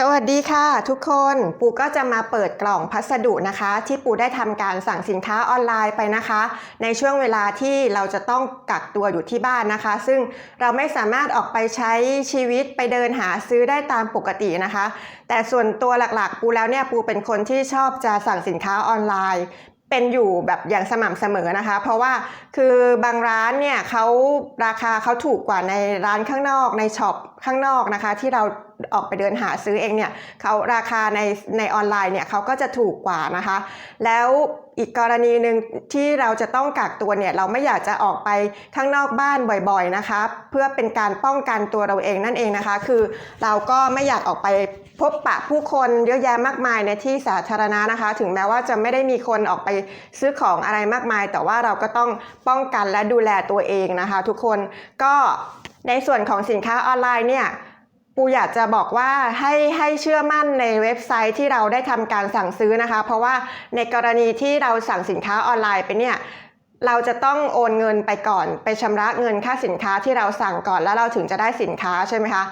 สวัสดีค่ะทุกคนปูก็จะมาเปิดกล่องพัสดุนะคะ ที่ปูได้ทำการสั่งสินค้าออนไลน์ไปนะคะ ในช่วงเวลาที่เราจะต้องกักตัวอยู่ที่บ้านนะคะ ซึ่งเราไม่สามารถออกไปใช้ชีวิตไปเดินหาซื้อได้ตามปกตินะคะ แต่ส่วนตัวหลักๆ ปูแล้วเนี่ยปูเป็นคนที่ชอบจะสั่งสินค้าออนไลน์เป็นอยู่แบบอย่างสม่ำเสมอนะคะ เพราะว่าคือบางร้านเนี่ยเขาราคาเขาถูกกว่าในร้านข้างนอกในช็อปข้างนอกนะคะ ที่เรา ออกไปเดินหาซื้อเองเนี่ยเขาราคาในในออนไลน์เนี่ยเขาก็จะถูกกว่านะคะ แล้วอีกกรณีหนึ่งที่เราจะต้องกักตัวเนี่ยเราไม่อยากจะออกไปข้างนอกบ้านบ่อยๆนะคะ เพื่อเป็นการป้องกันตัวเราเองนั่นเองนะคะ คือเราก็ไม่อยากออกไปพบปะผู้คนเยอะแยะมากมายในที่สาธารณะนะคะ ถึงแม้ว่าจะไม่ได้มีคนออกไปซื้อของอะไรมากมาย แต่ว่าเราก็ต้องป้องกันและดูแลตัวเองนะคะ ทุกคนก็ในส่วนของสินค้าออนไลน์เนี่ย ปูอยากจะบอกว่าให้ให้เชื่อมั่นในเว็บไซต์ที่เราได้ทำการสั่งซื้อนะคะ เพราะว่าในกรณีที่เราสั่งสินค้าออนไลน์ไปเนี่ยเราจะต้องโอนเงินไปก่อน ไปชำระเงินค่าสินค้าที่เราสั่งก่อนแล้วเราถึงจะได้สินค้าใช่ไหมคะ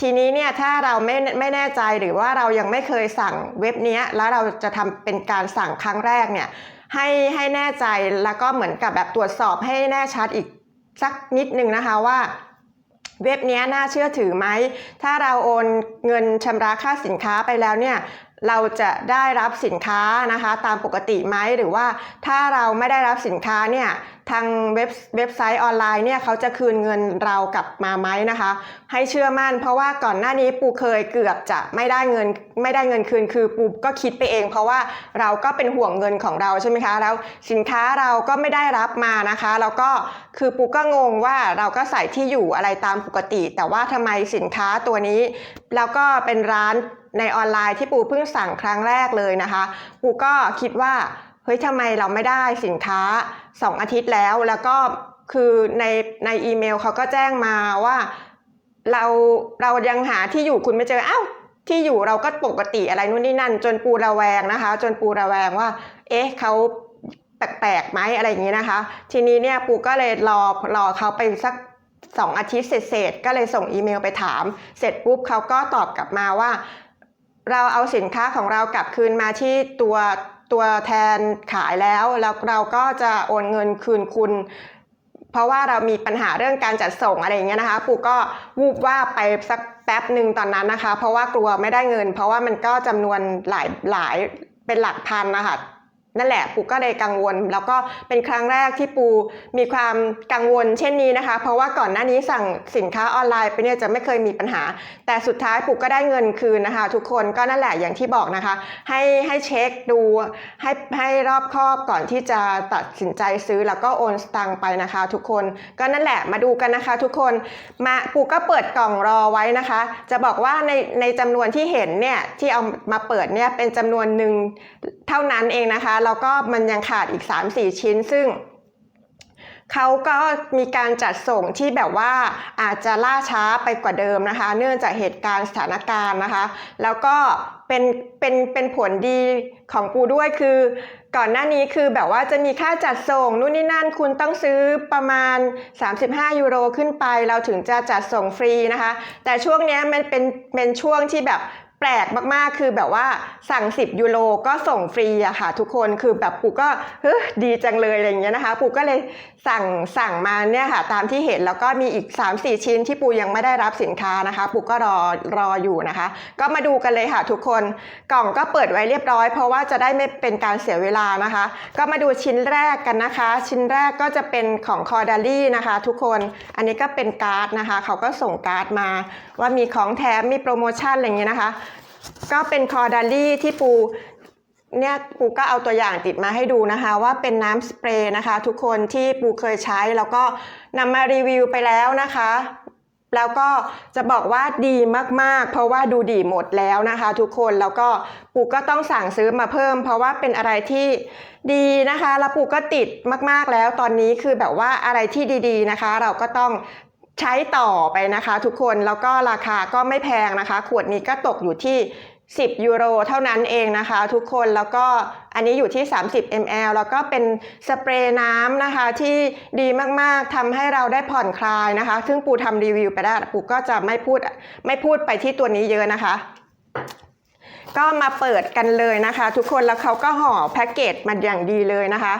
ทีนี้เนี่ยถ้าเราไม่ไม่แน่ใจหรือว่าเรายังไม่เคยสั่งเว็บเนี้ยแล้วเราจะทำเป็นการสั่งครั้งแรกเนี่ยให้ให้แน่ใจแล้วก็เหมือนกับแบบตรวจสอบให้แน่ชัดอีกสักนิดนึงนะคะว่า เว็บนี้น่าเชื่อถือไหม ถ้าเราโอนเงินชำระค่าสินค้าไปแล้วเนี่ย เราจะได้รับสินค้านะคะ ตามปกติไหมหรือว่าถ้าเราไม่ได้รับสินค้าเนี่ยทางเว็บเว็บไซต์ออนไลน์เนี่ยเขาจะคืนเงินเรากลับมาไหมนะคะ ให้เชื่อมั่น เพราะว่าก่อนหน้านี้ปูเคยเกือบจะไม่ได้เงินไม่ได้เงินคืนคือปูก็คิดไปเอง เพราะว่าเราก็เป็นห่วงเงินของเราใช่ไหมคะแล้วสินค้าเราก็ไม่ได้รับมานะคะ แล้วก็คือปูก็งงว่าเราก็ใส่ที่อยู่อะไรตามปกติ แต่ว่าทำไมสินค้าตัวนี้ แล้วก็เป็นร้าน ในออนไลน์ที่ปูเพิ่งสั่งครั้งแรกเลยนะคะ ปูก็คิดว่าเฮ้ยทำไมเราไม่ได้สินค้า 2 อาทิตย์แล้ว แล้วก็คือในในอีเมลเขาก็แจ้งมาว่าเราเรายังหาที่อยู่คุณไม่เจออ้าวที่อยู่เราก็ปกติอะไรนู่นนี่นั่น จนปูระแวงนะคะ จนปูระแวงว่า เอ๊ะเขาแปลกๆไหมอะไรอย่างนี้นะคะ ทีนี้เนี่ยปูก็เลยรอรอเขาไปสักสองอาทิตย์เสร็จๆก็เลยส่งอีเมลไปถาม เสร็จปุ๊บเขาก็ตอบกลับมาว่า เราเอาสินค้าของเรากลับคืนมาที่ตัวตัวแทนขายแล้ว แล้วเราก็จะโอนเงินคืนคุณ เพราะว่าเรามีปัญหาเรื่องการจัดส่งอะไรอย่างเงี้ยนะคะปูก็วูบว่าไปสักแป๊บหนึ่งตอนนั้นนะคะ เพราะว่ากลัวไม่ได้เงิน เพราะว่ามันก็จำนวนหลายหลายเป็นหลักพันนะคะ นั่นแหละปูก็เลยกังวล แล้วก็เป็นครั้งแรกที่ปูมีความกังวลเช่นนี้นะคะ เพราะว่าก่อนหน้านี้สั่งสินค้าออนไลน์ไปเนี่ยจะไม่เคยมีปัญหา แต่สุดท้ายปูก็ได้เงินคืนนะคะ ทุกคนก็นั่นแหละอย่างที่บอกนะคะ ให้ให้เช็คดูให้ให้รอบคอบก่อนที่จะตัดสินใจซื้อแล้วก็โอนสตังค์ไปนะคะ ทุกคนก็นั่นแหละมาดูกันนะคะ ทุกคนมาปูก็เปิดกล่องรอไว้นะคะ จะบอกว่าในในจำนวนที่เห็นเนี่ยที่เอามาเปิดเนี่ยเป็นจำนวนหนึ่งเท่านั้นเองนะคะแล้วก็มันยังขาดอีก 3-4 ชิ้นซึ่งเขาก็มีการจัดส่งที่แบบว่าอาจจะล่าช้าไปกว่าเดิมนะคะ เนื่องจากเหตุการณ์สถานการณ์นะคะ แล้วก็เป็นเป็นเป็นผลดีของปูด้วยคือ ก่อนหน้านี้คือแบบว่าจะมีค่าจัดส่งนู่นนี่นั่นคุณต้องซื้อประมาณ 35 ยูโรขึ้นไป เราถึงจะจัดส่งฟรีนะคะ แต่ช่วงนี้มันเป็นเป็นช่วงที่แบบ แปลกมากๆ คือแบบว่าสั่ง 10 ยูโรก็ส่งฟรีอะค่ะ ทุกคนคือแบบปูก็เฮ้ยดีจังเลยอะไรอย่างเงี้ยนะคะปูก็เลยสั่งสั่งมาเนี่ยค่ะ ตามที่เห็นแล้วก็มีอีก 3-4 ชิ้นที่ปูยังไม่ได้รับสินค้านะคะปูก็รอรออยู่นะคะ ก็มาดูกันเลยค่ะ ทุกคนกล่องก็เปิดไว้เรียบร้อย เพราะว่าจะได้ไม่เป็นการเสียเวลานะคะ ก็มาดูชิ้นแรกกันนะคะ ชิ้นแรกก็จะเป็นของคอร์ดาลี่นะคะ ทุกคนอันนี้ก็เป็นการ์ดนะคะ เขาก็ส่งการ์ดมาว่ามีของแถมมีโปรโมชั่นอะไรอย่างเงี้ยนะคะ ก็เป็นคอร์ดาลี่ที่ปูเนี่ยปูก็เอาตัวอย่างติดมาให้ดูนะคะ ว่าเป็นน้ำสเปรย์นะคะ ทุกคนที่ปูเคยใช้แล้วก็นำมารีวิวไปแล้วนะคะ แล้วก็จะบอกว่าดีมากๆ เพราะว่าดูดีหมดแล้วนะคะ ทุกคนแล้วก็ปูก็ต้องสั่งซื้อมาเพิ่ม เพราะว่าเป็นอะไรที่ดีนะคะแล้วปูก็ติดมากๆแล้วตอนนี้คือแบบว่าอะไรที่ดีๆนะคะ เราก็ต้อง ใช้ต่อไปนะคะทุกคนแล้วก็ราคาก็ไม่แพงนะคะ ขวดนี้ก็ตกอยู่ที่ 10 ยูโรเท่านั้นเองนะคะทุกคนแล้วก็อันนี้อยู่ที่ 30 ml แล้วก็เป็นสเปรย์น้ำนะคะที่ดีมากๆทำให้เราได้ผ่อนคลายนะคะ ซึ่งปูทำรีวิวไปแล้วปูก็จะไม่พูดไม่พูดไปที่ตัวนี้เยอะนะคะก็มาเปิดกันเลยนะคะ ทุกคนแล้วเขาก็ห่อแพ็กเกจมาอย่างดีเลยนะคะ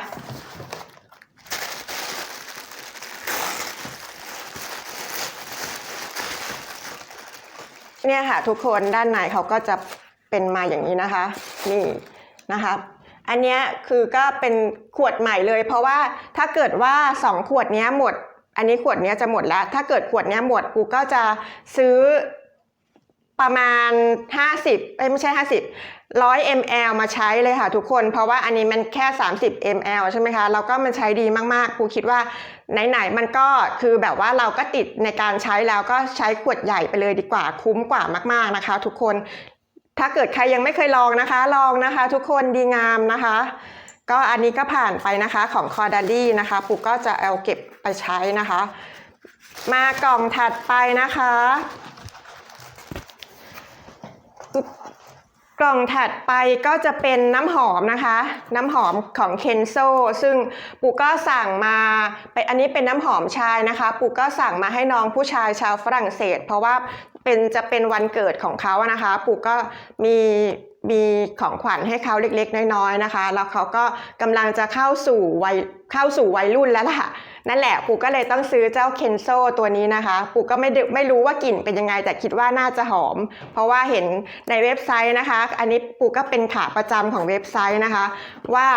เนี่ยค่ะทุกคนด้านในเขาก็จะเป็นมาอย่างนี้นะคะ นี่นะคะอันนี้คือก็เป็นขวดใหม่เลย เพราะว่าถ้าเกิดว่า 2 ขวดนี้หมด อันนี้ขวดนี้จะหมดแล้ว ถ้าเกิดขวดนี้หมดกูก็จะซื้อประมาณ 50เอ้ยไม่ใช่ 50 100 ml มาใช้เลยค่ะทุกคน เพราะว่าอันนี้มันแค่ 30 ml ใช่ไหมคะแล้วก็มันใช้ดีมากๆกูคิดว่าไหนๆมันก็คือแบบว่าเราก็ติดในการใช้แล้วก็ใช้ขวดใหญ่ไปเลยดีกว่า คุ้มกว่ามากๆนะคะ ทุกคน ถ้าเกิดใครยังไม่เคยลองนะคะ ลองนะคะ ทุกคนดีงามนะคะ ก็อันนี้ก็ผ่านไปนะคะของคอดัลลี่นะคะปุ๊กก็จะเอาเก็บไปใช้นะคะ มากล่องถัดไปนะคะ กล่องถัดไปก็จะเป็นน้ำหอมนะคะ น้ำหอมของเคนโซซึ่งปูก็สั่งมาไปอันนี้เป็นน้ำหอมชายนะคะ ปูก็สั่งมาให้น้องผู้ชายชาวฝรั่งเศส เพราะว่า เป็นจะเป็นวันเกิดของเขาอะนะคะ ปูก็มีมีของขวัญให้เขาเล็กๆ น้อยๆนะคะ แล้วเขาก็กำลังจะเข้าสู่วัยเข้าสู่วัยรุ่นแล้วล่ะ นั่นแหละปูก็เลยต้องซื้อเจ้าเคนโซตัวนี้นะคะ ปูก็ไม่ได้ไม่รู้ว่ากลิ่นเป็นยังไง แต่คิดว่าน่าจะหอม เพราะว่าเห็นในเว็บไซต์นะคะ อันนี้ปูก็เป็นขาประจำของเว็บไซต์นะคะ ว่า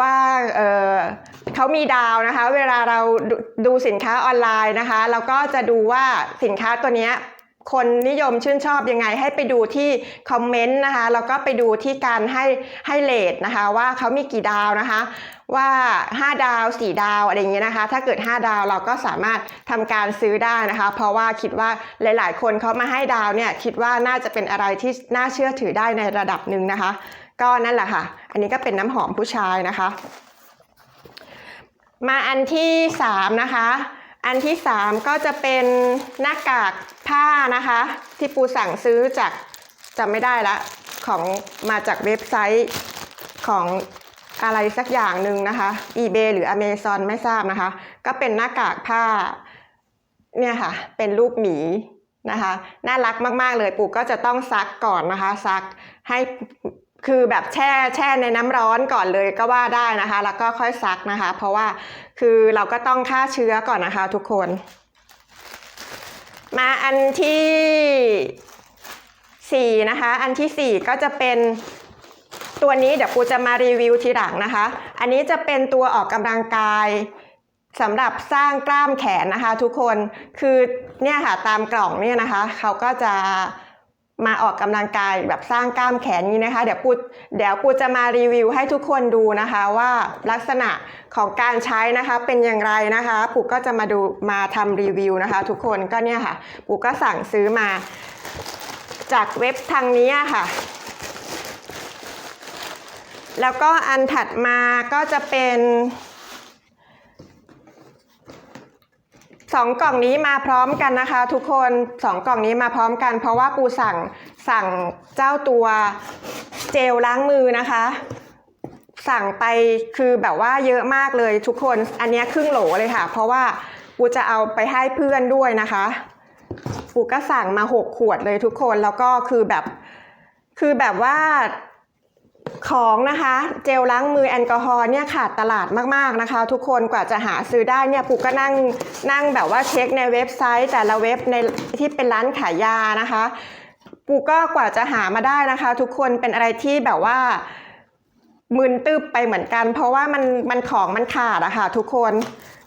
ว่าเเขามีดาวนะคะ เวลาเราดูดูสินค้าออนไลน์นะคะ เราก็จะดูว่าสินค้าตัวนี้คนนิยมชื่นชอบยังไงให้ไปดูที่คอมเมนต์นะคะแล้วก็ไปดูที่การให้ให้เลทนะคะ ว่าเขามีกี่ดาวนะคะ ว่า 5 ดาว 4 ดาวอะไรอย่างเงี้ยนะคะ ถ้าเกิด 5 ดาวเราก็สามารถทำการซื้อได้นะคะ เพราะว่าคิดว่าหลาย ๆ คนเขามาให้ดาวเนี่ยคิดว่าน่าจะเป็นอะไรที่น่าเชื่อถือได้ในระดับหนึ่งนะคะ ก็นั่นแหละค่ะ อันนี้ก็เป็นน้ำหอมผู้ชายนะคะ มาอันที่3นะคะ อันที่3ก็จะเป็นหน้ากากผ้านะคะ ที่ปูสั่งซื้อจากจำไม่ได้ละของมาจากเว็บไซต์ของอะไรสักอย่างหนึ่งนะคะ eBay หรือ Amazon ไม่ทราบนะคะ ก็เป็นหน้ากากผ้าเนี่ยค่ะ เป็นรูปหมีนะคะ น่ารักมาก ๆ เลยปู่ก็จะต้องซักก่อนนะคะ ซักให้ คือแบบแช่แช่ในน้ำร้อนก่อนเลยก็ว่าได้นะคะ แล้วก็ค่อยซักนะคะ เพราะว่าคือเราก็ต้องฆ่าเชื้อก่อนนะคะ ทุกคน มาอันที่สี่นะคะ อันที่สี่ก็จะเป็นตัวนี้เดี๋ยวปูจะมารีวิวทีหลังนะคะ อันนี้จะเป็นตัวออกกำลังกายสำหรับสร้างกล้ามแขนนะคะ ทุกคนคือเนี่ยค่ะตามกล่องเนี่ยนะคะ เขาก็จะ มาออกกำลังกายแบบสร้างกล้ามแขนนี้นะคะ เดี๋ยวปูเดี๋ยวปูจะมารีวิวให้ทุกคนดูนะคะว่าลักษณะของการใช้นะคะเป็นอย่างไรนะคะปูก็จะมาดูมาทำรีวิวนะคะ ทุกคนก็เนี่ยค่ะปูก็สั่งซื้อมา จากเว็บทางนี้ค่ะ แล้วก็อันถัดมาก็จะเป็น สองกล่องนี้มาพร้อมกันนะคะ ทุกคนสองกล่องนี้มาพร้อมกัน เพราะว่าปูสั่งสั่งเจ้าตัวเจลล้างมือนะคะ สั่งไปคือแบบว่าเยอะมากเลยทุกคนอันนี้ครึ่งโหลเลยค่ะ เพราะว่าปูจะเอาไปให้เพื่อนด้วยนะคะปูก็สั่งมาหกขวดเลยทุกคนแล้วก็คือแบบคือแบบว่า ของนะคะเจลล้างมือแอลกอฮอล์เนี่ยขาดตลาดมากๆนะคะ ทุกคนกว่าจะหาซื้อได้เนี่ยปูก็นั่งนั่งแบบว่าเช็คในเว็บไซต์ แต่ละเว็บในที่เป็นร้านขายยานะคะปูก็กว่าจะหามาได้นะคะ ทุกคนเป็นอะไรที่แบบว่ามึนตึบไปเหมือนกัน เพราะว่ามันมันของมันขาดอะค่ะทุกคน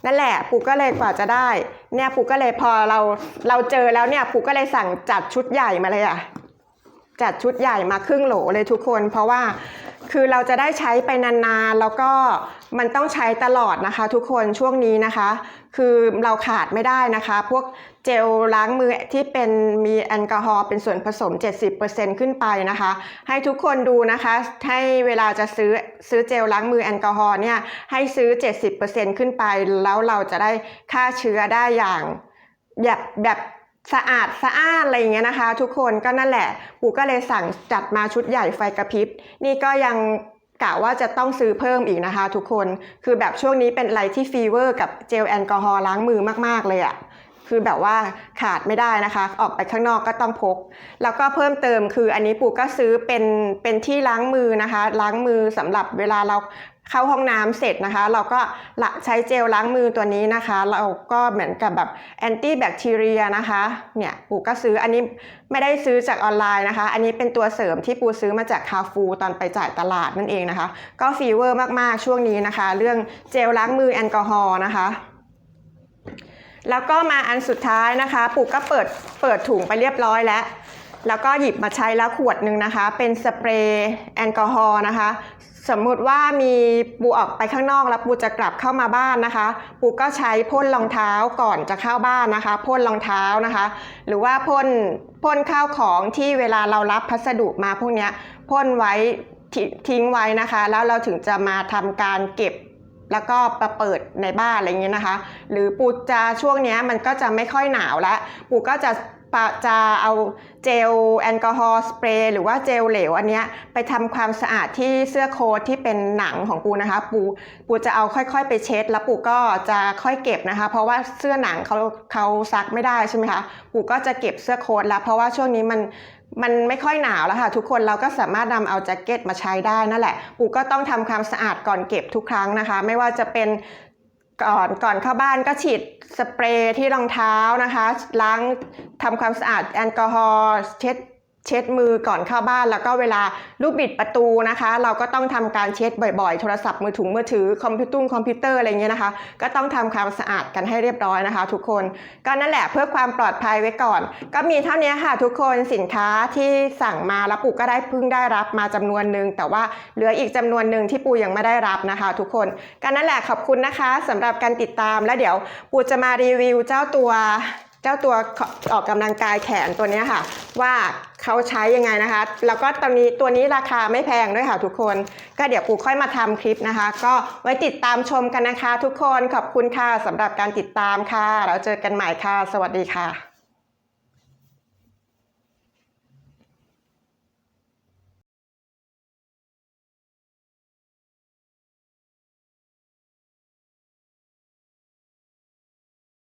นั่นแหละปูก็เลยกว่าจะได้เนี่ยปูก็เลยพอเราเราเจอแล้วเนี่ยปูก็เลยสั่งจัดชุดใหญ่มาเลยอะ จัดชุดใหญ่มาครึ่งโหลเลยทุกคน เพราะว่าคือเราจะได้ใช้ไปนานๆ แล้วก็มันต้องใช้ตลอดนะคะ ทุกคนช่วงนี้นะคะ คือเราขาดไม่ได้นะคะ พวกเจลล้างมือที่เป็นมีแอลกอฮอล์เป็นส่วนผสม 70%ขึ้นไปนะคะ ให้ทุกคนดูนะคะ ให้เวลาจะซื้อซื้อเจลล้างมือแอลกอฮอล์เนี่ยให้ซื้อ 70%ขึ้นไป แล้วเราจะได้ฆ่าเชื้อได้อย่างแบบแบบ สะอาดสะอ้านอะไรอย่างเงี้ยนะคะ ทุกคนก็นั่นแหละปู่ก็เลยสั่งจัดมาชุดใหญ่ไฟกระพริบ นี่ก็ยังกะว่าจะต้องซื้อเพิ่มอีกนะคะ ทุกคนคือแบบช่วงนี้เป็นอะไรที่ฟีเวอร์กับเจลแอลกอฮอล์ล้างมือมาก ๆ เลยอะ่ะคคือแบบว่าขาดไม่ได้นะคะ ออกไปข้างนอกก็ต้องพก แล้วก็เพิ่มเติมคืออันนี้ปู่ก็ซื้อเป็นเป็นที่ล้างมือนะคะ ล้างมือสำหรับเวลาเรา เข้าห้องน้ำเสร็จนะคะ เราก็ละใช้เจลล้างมือตัวนี้นะคะ เราก็เหมือนกับแบบแอนตี้แบคทีเรียนะคะเนี่ยปู่ก็ซื้ออันนี้ไม่ได้ซื้อจากออนไลน์นะคะ อันนี้เป็นตัวเสริมที่ปูซื้อมาจากคาฟูตอนไปจ่ายตลาดนั่นเองนะคะ ก็ฟีเวอร์มากๆช่วงนี้นะคะ เรื่องเจลล้างมือแอลกอฮอล์นะคะแล้วก็มาอันสุดท้ายนะคะปู่ก็เปิดเปิดถุงไปเรียบร้อยแล้ว แล้วก็หยิบมาใช้แล้วขวดหนึ่งนะคะ เป็นสเปรย์แอลกอฮอล์นะคะ สมมุติว่ามีปูออกไปข้างนอกแล้วปูจะกลับเข้ามาบ้านนะคะ ปูก็ใช้พ่นรองเท้าก่อนจะเข้าบ้านนะคะพ่นรองเท้านะคะ หรือว่าพ่นพ่นข้าวของที่เวลาเรารับพัสดุมาพวกนี้พ่นไว้ทิทิ้งไว้นะคะ แล้วเราถึงจะมาทำการเก็บแล้วก็มาเปิดในบ้านอะไรเงี้ยนะคะ หรือปูจะช่วงนี้มันก็จะไม่ค่อยหนาวแล้วปูก็จะ จะเอาเจลแอลกอฮอล์สเปรย์หรือว่าเจลเหลวอันเนี้ยไปทำความสะอาดที่เสื้อโค้ทที่เป็นหนังของปูนะคะ ปูปูจะเอาค่อยๆ ไปเช็ด แล้วปูก็จะค่อยเก็บนะคะ เพราะว่าเสื้อหนังเขาเขาซักไม่ได้ใช่ไหมคะปูก็จะเก็บเสื้อโค้ทแล้วเพราะว่าช่วงนี้มันมันไม่ค่อยหนาวแล้วค่ะ ทุกคนเราก็สามารถนำเอาแจ็คเก็ตมาใช้ได้นั่นแหละปูก็ต้องทำความสะอาดก่อนเก็บทุกครั้งนะคะ ไม่ว่าจะเป็น ก่อนก่อนเข้าบ้านก็ฉีดสเปรย์ที่รองเท้านะคะ ล้างทำความสะอาดแอลกอฮอล์เช็ด เช็ดมือก่อนเข้าบ้านแล้วก็เวลาลูกบิดประตูนะคะ เราก็ต้องทำการเช็ดบ่อยๆ โทรศัพท์มือถุงมือถือคอมพิวตุ้งคอมพิวเตอร์อะไรเงี้ยนะคะ ก็ต้องทำความสะอาดกันให้เรียบร้อยนะคะ ทุกคนก็นั่นแหละเพื่อความปลอดภัยไว้ก่อน ก็มีเท่านี้ค่ะ ทุกคนสินค้าที่สั่งมาแล้วปู่ก็ได้พิ่งได้รับมาจำนวนหนึ่งแต่ว่าเหลืออีกจำนวนหนึ่งที่ปู่ยังไม่ได้รับนะคะ ทุกคนก็นั่นแหละขอบคุณนะคะสำหรับการติดตามแล้วเดี๋ยวปู่จะมารีวิวเจ้าตัว เจ้าตัวออกกำลังกายแขนตัวนี้ค่ะ ว่าเขาใช้ยังไงนะคะ แล้วก็ตอนนี้ตัวนี้ราคาไม่แพงด้วยค่ะทุกคน ก็เดี๋ยวปูค่อยมาทำคลิปนะคะ ก็ไว้ติดตามชมกันนะคะ ทุกคนขอบคุณค่ะสำหรับการติดตามค่ะ เราเจอกันใหม่ค่ะ สวัสดีค่ะ